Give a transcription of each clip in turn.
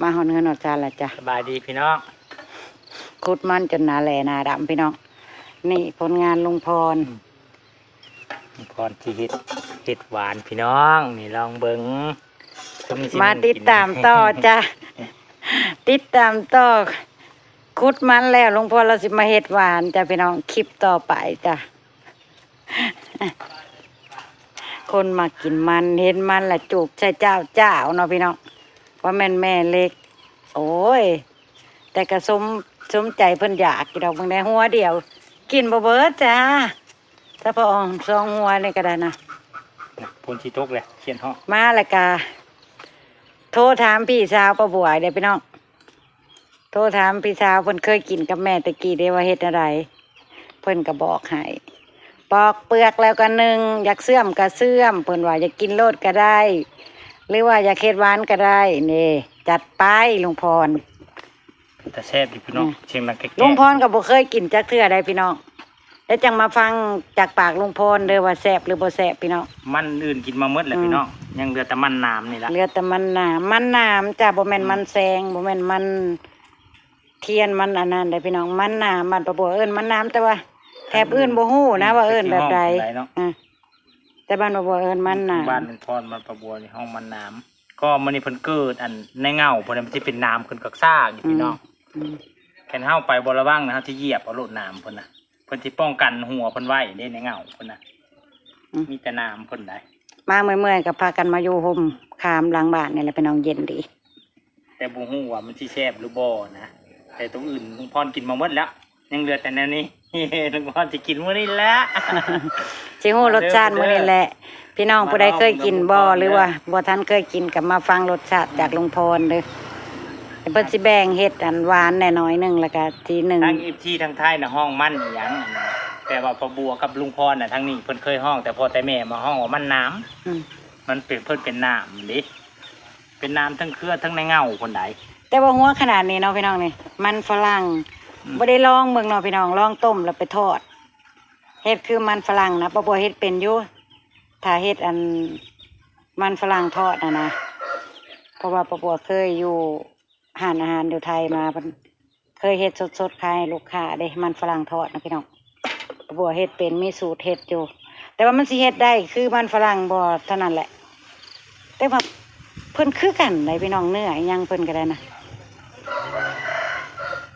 มาหอนเงินหอดจานละจ้ะสบายดีพี่น้องคุดมันจนหนาแหล่หนาดำพี่น้อง นี่ผลงานลุงพรพรที่เห็ดเห็ดหวานพี่น้อง นี่ลองเบิ้งเพิ่งสิมาติดตามต่อจ้ะติดตามต่อคุดมันแล้วลุงพรเราสิมาเห็ดหวานจ้ะพี่น้องคลิปต่อไปจ้ะคนมากินมันเห็นมันละจูบใช่เจ้าเจ้าเนาะพี่น้อง ว่าแม่นแม่เล็ก โอ้ย แต่กระสมสมใจเพิ่นอยากกินดอกบางได้หัวเดียว กินบ่เบิดจ้าถ้าพออองสองหัวนี่ก็ได้นะพนชีตกเลยเขียนห้องมาและกาโทรถามพี่สาวป้าบัวเด้อพี่น้องโทรถามพี่สาวเพิ่นเคยกินกับแม่ตะกี้เด้ว่าเฮ็ดอะไร เพิ่นก็บอกให้ปอกเปลือกแล้วก็หนึ่งอยากเสื่อมก็เสื่อมเพิ่นว่าอยากกินโลดก็ได้ หรือว่าอยากเฮ็ดหวานก็ได้นี่จัดไปลุงพร แต่แซ่บดิพี่น้องอืม เชียงมันแก่ลุงพรก็บ่เคยกินจักเทื่อใดพี่น้องแล้วจังมาฟังจากปากลุงพรเด้อว่าแซ่บหรือบ่แซ่บพี่น้อง มันอื่นกินมาเมื่อแหละอืม พี่น้องยังเหลือแต่มันน้ำนี่ละเหลือแต่มันหนามมันหนามจ้ะบ่แม่นมันแซงบ่แม่นมัน เทียนมันอันนั้นได้อพี่น้องมันหนามมันประบัวเอิ้นมันหนามแต่ว่าแถบอื่นบ่ฮู้นะว่าเอิ้นแบบใดห้องเนาะอะ แต่บ้านประบัวเอิ้นมันหนามบ้านลุงพรมันประบัวในห้องมันน้ำก็มันนี่เพิ่นเกิดอันในเงาเพิ่นนะมันสิเป็นน้ำเพิ่นกักซ่ากอยู่พี่น้องอืมแค่นเฮาไปบ่ระวังนะฮะที่เหยียบเอาโลดน้ำเพิ่นน่ะเพิ่นสิป้องกันหัวเพิ่นไว้เด้ในเงาเพิ่นน่ะมีแต่น้ำเพิ่นได้ มาเมื่อยๆก็พากันมาอยู่ห่มคามหลังบ้านนี่แหละพี่น้องเย็นดี แต่บ่ฮู้ว่ามันสิแซ่บหรือบ่นะ แต่ตัวอื่นลุงพรกินมาหมดแล้ว ยังเหลือแต่แนวนี้ ลุงพรสิกินมื้อนี้แหละ สิฮู้รสชาติมื้อนี้แหละ พี่น้องผู้ใดเคยกินบ่หรือว่าบ่ทันเคยกินก็มาฟังรสชาติจากลุงพรเด้อเพิ่นสิแบ่งเฮ็ดอันหวานแหน่น้อยหนึงแล้วก็ทีหนึงทั้งอีที่ทั้งไทยน่ะห้องมันอีหยังอันนั้นแต่ว่าพอบัวกับลุงพรน่ะทั้งนี้เพิ่นเคยห้อง แต่พอแต่แม่มาห้องว่ามันน้ำอืมมันเป็นเพิ่นเป็นน้ำดิเป็นน้ำทั้งเครือทั้งในเงาคนใดแต่ว่าหัวขนาดนี้เนาะพี่น้องนี่มันฝรั่งอืมบ่ได้ลองเบิ่งเนาะพี่น้องลองต้มแล้วไปทอด เฮ็ดคือมันฝรั่งนะป้าบัวเฮ็ดเป็นอยู่ถ้าเฮ็ดอันมันฝรั่งทอดนะนะเพราะว่าป้าบัวเคยอยู่หานอาหารอยู่ไทยมาเคยเฮ็ดสดๆขายให้ลูกค้าเด้มันฝรั่งทอดนะพี่น้องป้าบัวเฮ็ดเป็นมีสูตรเฮ็ดอยู่ แต่ว่ามันสิเฮ็ดได้คือมันฝรั่งบ่เท่านั้นแหละ แต่ว่าเพิ่นคือกันได้พี่น้องเนื้อยังเพิ่นก็ได้นะ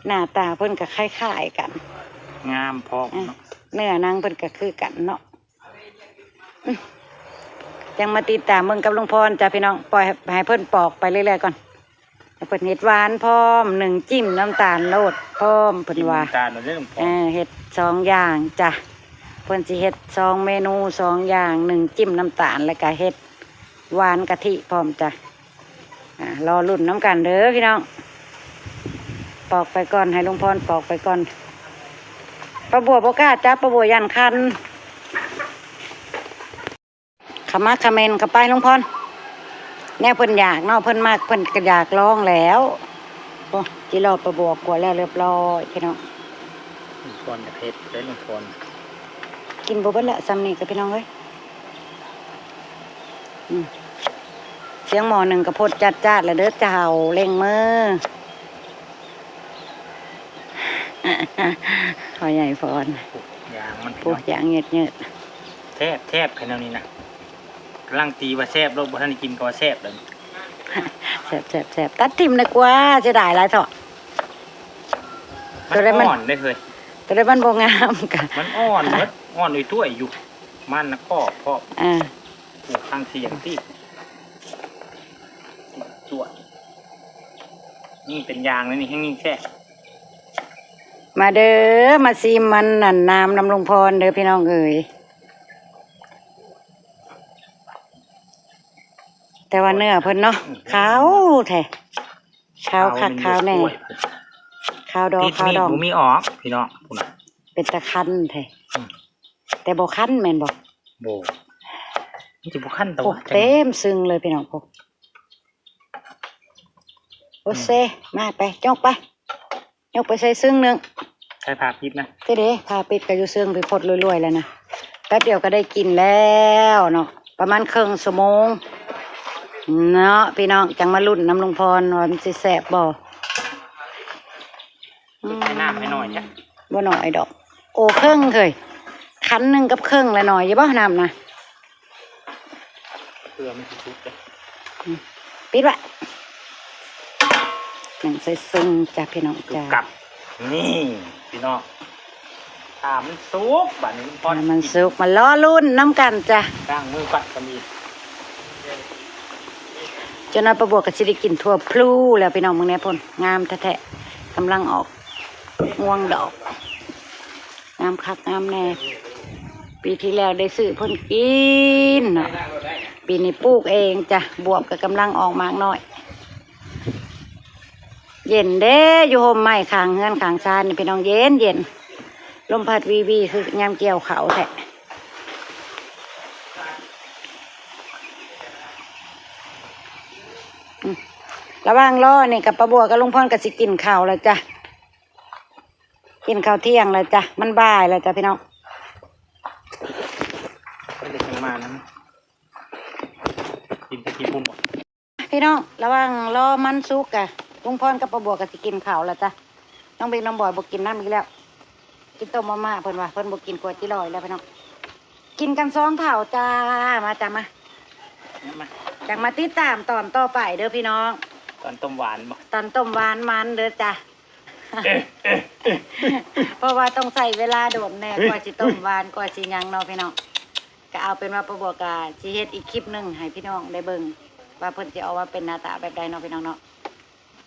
หน้าตาเพิ่นก็คล้ายๆกัน งามพร้อมเนาะ เนื้อนางเพิ่นก็คือกันเนาะอื้อยังมาติดตามเบิ่งกับลุงพรจ้ะพี่น้องปล่อยให้ให้เพิ่นปอกไปเรื่อยๆก่อนให้เพิ่นเห็ดหวานพร้อมหนึ่งจิ้มน้ำตาลโลดพร้อมเพิ่นว่าตาหนูเรื่องพเอร้อมอเห็ดสองอย่างจ้ะเพิ่นสิเฮ็ดสองเมนูสองอย่างหนึ่งจิ้มน้ำตาลแล้วก็เฮ็ดหวานกะทิพร้อมจ้ะอ่ารอรุ่นน้ำกันเด้อพี่น้องปอกไปก่อนให้ลุงพรปอกไปก่อน ปลาบัวบกล้าจับปลาบัวยันคันขมักเขมนเข้าไปลุงพรแน่เพิ่นอยากเนาะเพิ่นมากเพิ่นก็อยากลองแล้วโอ้จิรอปลาบัวกลัวแล้วเรียบร้อยพี่น้องลุงพรจะเพชรเลยลุงพรกินบ่เบิดละซ้ำนี่กับพี่น้องเอ้ยอืมเสียงหมอหนึ่งกระพดจัดจ้าดแล้วเด้อเจ้าเล่งมือ ขอใหญ่ฟอนยางมันพวกอย่างเงียดเงียดแทบแทบแค่แนวนี้นะกำลังตีว่าแซ่บโลกบ่ทันได้กินก็ว่าแซ่บเลยแสบแสบแสบตัดทิมเลยกว่าจะได้หลายเถอะตัวใดมันอ่อนได้เลยแต่ได้มันบ่งามกะมันอ่อนมันอ่อนด้วยถ้วยอยู่มันนะพ่อพ่ออ่าปลูกข้างเสียงที่สวยนี่เป็นยางเลยนี่แห้งนี่แซ่บ มาเด้อมาซีมันนั่นน้ำนำลงพรเด้อพี่น้องเอ๋ยแต่ว่าเนื้อเพิ่นเนาะขาวแท้ขาวคักขาวแน่ขาวดอกติดขาวมีดดอกบ่มีออก พี่น้องพุ่นน่ะเป็นตะคันแท้อืมแต่บ่คันแม่นบ่โบนี่จะบุขั้นตัวโอ้เต็มซึ้งเลยพี่น้องพวกโอเซมาไปจกไป ยกไปใส่ซึ้งหนึงใช้ผ้าพิษนะเด้เด้พาปิดก็อยู่ซึ้งไปพดรวยๆแล้วนะแป๊บเดียวก็ได้กินแล้วเนาะประมาณครึ่งชั่วโมงเนาะพี่น้องจังมาลุ่นน้ำลุงพรว่ามันสิแสบบ่ให้น้ำให้หน่อยจ้ะบ่หน่อยดอก โอ้เครื่องเคยคันหนึ่งกับเครื่องละหน่อยอย่าบ่น้ำนะเพื่อมันจะชุบเลยปิดไว้ หนังใส่ซึ่งจ้ะพี่น้องกรุจ้ะบกรับนี่พี่น้องถามมันสุกบัดนี้พอให้มันสุกมาล้อลุ่นน้ำกันจ้ะตั้งมือกัดก็มีจนนั้นประบวกกับสิได้กินทั่วพลูแล้วพี่น้องมึงแน่พ่นงามแท้ๆกำลังออกง่วงดอก งามคักงามแน่ ปีที่แล้วได้ซื้อเพ่นกินเนาะปีนี้ปลูกเองจ้ะบวบกับกำลังออกมากน้อย เย็นเด้อยู่โฮมไม้ขางเฮือนขางชานนี่พี่น้องเย็นเย็นลมพัดวีวีคือยามเกี่ยวเขาแท้อืมระหว่างรอนี่กับประบัวกับลุงพรกับสิกินข้าวแล้วจ้ะกินข้าวเที่ยงแล้วจ้ะมันบ่ายแล้วจ้ะพี่น้องไม่ได้จังมานะกินตะกี้ปุ่มหมดพี่น้องระหว่างรอมันสุกอะ ลุงพรกับประบัวกับสิกินข้าวแล้วจ้ะน้องเบงน้องบอยบอกกินน้ำอีกแล้ว กินต้มมาม่าเพิ่นว่าเพิ่นบอกกินกล้วยจิลอยแล้วพี่น้องกินกันสองเถ่าจ้ามาจ้ามาเนี่ยมาจังมาติดตามตอนต่อไปเด้อพี่น้อง ตอนต้มหวานบ่ตอนต้มหวานมันเด้อจ้ะเพราะว่าต้องใส่เวลาโดนแน่กว่าสิต้มหวานกว่าสิหยังเนาะพี่น้องก็เอาเป็นว่าประบัวกาสิเฮ็ดอีกคลิปหนึงให้พี่น้องได้เบิ่งว่าเพิ่นสิเอาว่าเป็นหน้าตาแบบใดเนาะพี่น้องเนาะ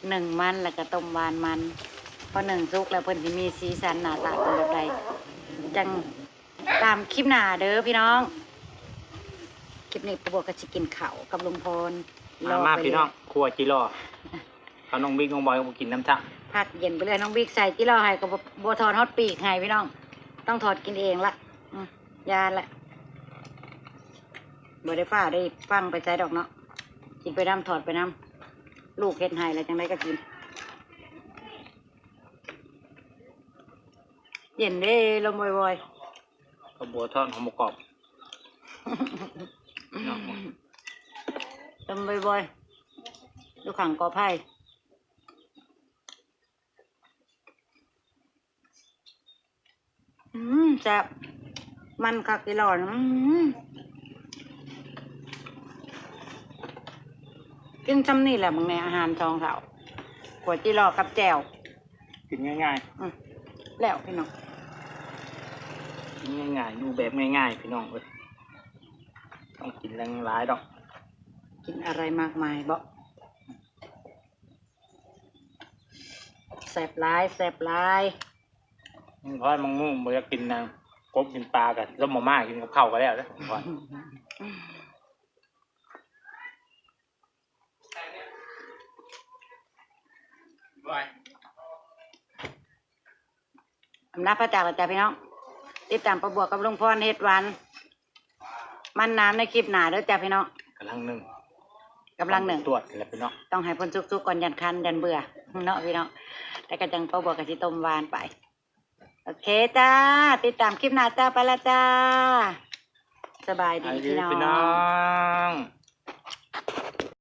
หนึ่งมันแล้วก็ต้มหวานมันพอหนึ่งสุกแล้วเพิ่นสิมีสีสันหน้าตาเป็นแบบใดจังตามคลิปหน้าเด้อพี่น้อง คลิปนี้ประบัวก็สิกินข้าวกับลุงพลมามาไปพี่เลยน้องครัวจิรอเอาน้องบิ๊กน้องบอยมากินน้ำชาพักเย็นไปเลยน้องบิ๊กใส่ที่เราให้กับบัวทอนฮอตปีกให้พี่น้อง ต้องถอดกินเองละอืมยาละบ่ได้ป้าได้ฟังไปใส่ดอกเนาะกินไปน้ำถอดไปน้ำ ลูกเฮ็ดให้แล้วจังไดก็กิน เย็นเด้ลมบ่อยกระบัวทอดหอมหมกกรอบน้องๆลมบ่อยๆดูขังกอไผ่อืมแซ่บมันคักอีหลอนอืม กินซ้ำนี่แหละมึงในอาหารทองเขาขวดจีรอกับแจวกินง่ายอืมแล้วพี่น้องๆกินง่ายๆดูแบบง่ายๆพี่น้องเลยต้องกินแรงร้ายดอกกินอะไรมากมายบ่แสบหลายแสบหลายเพราะมังมุ่งบ่อยากกินนะกบกินปลากับต้มมาม่ากินกับข้าวก็แล้วนะก่อนอ นาจพระเจ้าพระเจ้าพี่น้อง ติดตามประบวกกับลุงพรเฮ็ดหวัน มันน้ำในคลิปหนาเด้อจ้าพี่น้องกำลังหนึ่งกำลังหนึ่ง ตรวจแล้วพี่น้องต้องให้เพ้นสุกๆก่อนยันคันยันเบื่อเนาะพี่น้องแต่ก็จังประบวกกับสิต้มหวานไป โอเคจ้า ติดตามคลิปหน้าจ้าไปละจ้า สบายไปดีดีพี่น้องพี่น้อง